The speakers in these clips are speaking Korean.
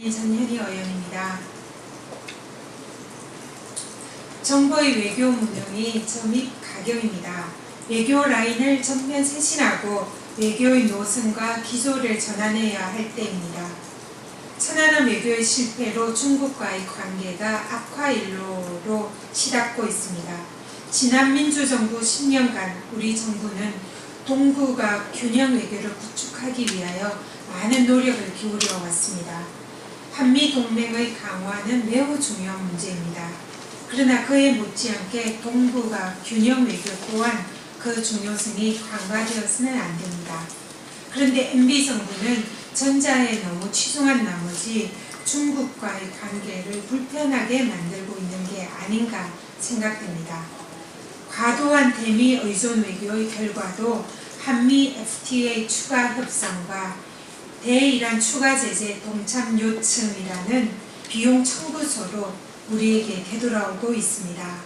전현희 의원입니다. 정부의 외교 무능이 점입 가경입니다. 외교 라인을 전면 쇄신하고 외교의 노선과 기조를 전환해야 할 때입니다. 천안함 외교의 실패로 중국과의 관계가 악화 일로로 치닫고 있습니다. 지난 민주정부 10년간 우리 정부는 동북아 균형 외교를 구축하기 위하여 많은 노력을 기울여 왔습니다. 한미 동맹의 강화는 매우 중요한 문제입니다. 그러나 그에 못지않게 동북아 균형 외교 또한 그 중요성이 간과되어서는 안 됩니다. 그런데 MB 정부는 전자에 너무 치중한 나머지 중국과의 관계를 불편하게 만들고 있는 게 아닌가 생각됩니다. 과도한 대미 의존 외교의 결과도 한미 FTA 추가 협상과 대이란 추가 제재 동참 요청이라는 비용 청구서로 우리에게 되돌아오고 있습니다.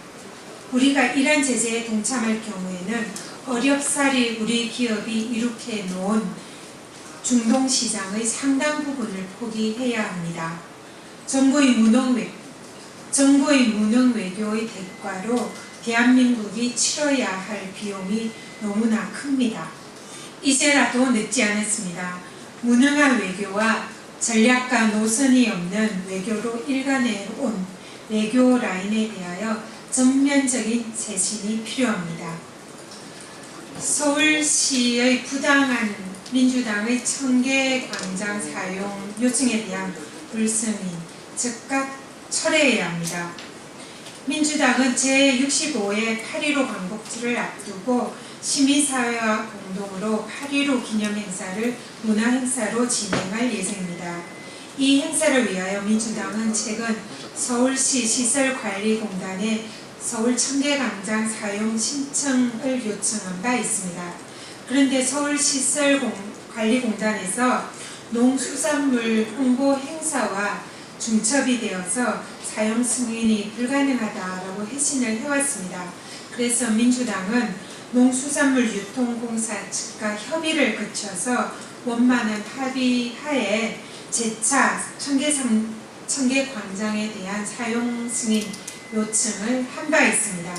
우리가 이란 제재에 동참할 경우에는 어렵사리 우리 기업이 이룩해 놓은 중동 시장의 상당 부분을 포기해야 합니다. 정부의 무능 외 정부의 무능 외교의 대가로 대한민국이 치러야 할 비용이 너무나 큽니다. 이제라도 늦지 않았습니다. 무능한 외교와 전략과 노선이 없는 외교로 일관해 온 외교 라인에 대하여 전면적인 쇄신이 필요합니다. 서울시의 부당한 민주당의 청계 광장 사용 요청에 대한 불승인 즉각 철회해야 합니다. 민주당은 제65회 8.15 광복절을 앞두고 시민사회와 공동으로 8.15 기념행사를 문화행사로 진행할 예정입니다. 이 행사를 위하여 민주당은 최근 서울시 시설관리공단에 서울 청계광장 사용 신청을 요청한 바 있습니다. 그런데 서울시설관리공단에서 농수산물 홍보 행사와 중첩이 되어서 사용 승인이 불가능하다라고 회신을 해왔습니다. 그래서 민주당은 농수산물 유통공사 측과 협의를 거쳐서 원만한 합의 하에 재차 청계상, 청계광장에 대한 사용 승인 요청을 한 바 있습니다.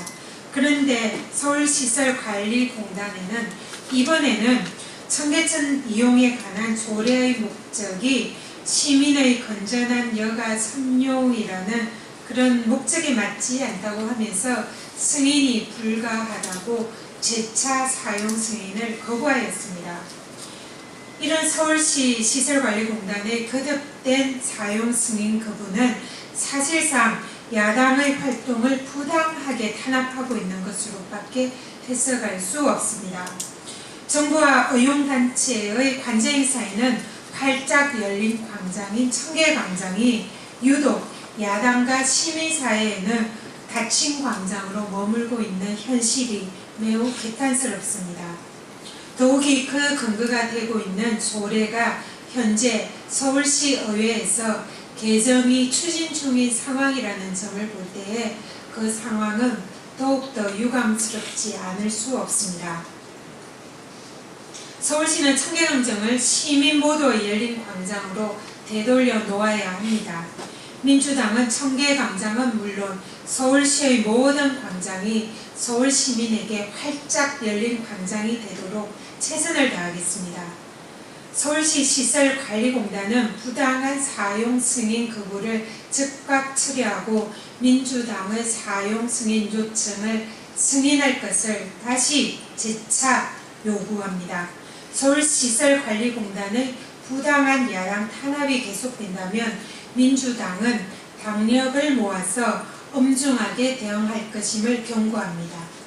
그런데 서울시설관리공단에는 이번에는 청계천 이용에 관한 조례의 목적이 시민의 건전한 여가 선용이라는 그런 목적에 맞지 않다고 하면서 승인이 불가하다고 재차 사용 승인을 거부하였습니다. 이런 서울시 시설관리공단의 거듭된 사용 승인 거부는 사실상 야당의 활동을 부당하게 탄압하고 있는 것으로밖에 해석할 수 없습니다. 정부와 의용단체의 관제 행사에는 활짝 열린 광장인 청계광장이 유독 야당과 시민사회에는 닫힌 광장으로 머물고 있는 현실이 매우 개탄스럽습니다. 더욱이 그 근거가 되고 있는 조례가 현재 서울시 의회에서 개정이 추진 중인 상황이라는 점을 볼 때에 그 상황은 더욱더 유감스럽지 않을 수 없습니다. 서울시는 청계광장을 시민 모두의 열린 광장으로 되돌려 놓아야 합니다. 민주당은 청계광장은 물론 서울시의 모든 광장이 서울 시민에게 활짝 열린 광장이 되도록 최선을 다하겠습니다. 서울시 시설관리공단은 부당한 사용 승인 거부를 즉각 처리하고 민주당의 사용 승인 요청을 승인할 것을 다시 재차 요구합니다. 서울시설관리공단의 부당한 야당 탄압이 계속된다면 민주당은 당력을 모아서 엄중하게 대응할 것임을 경고합니다.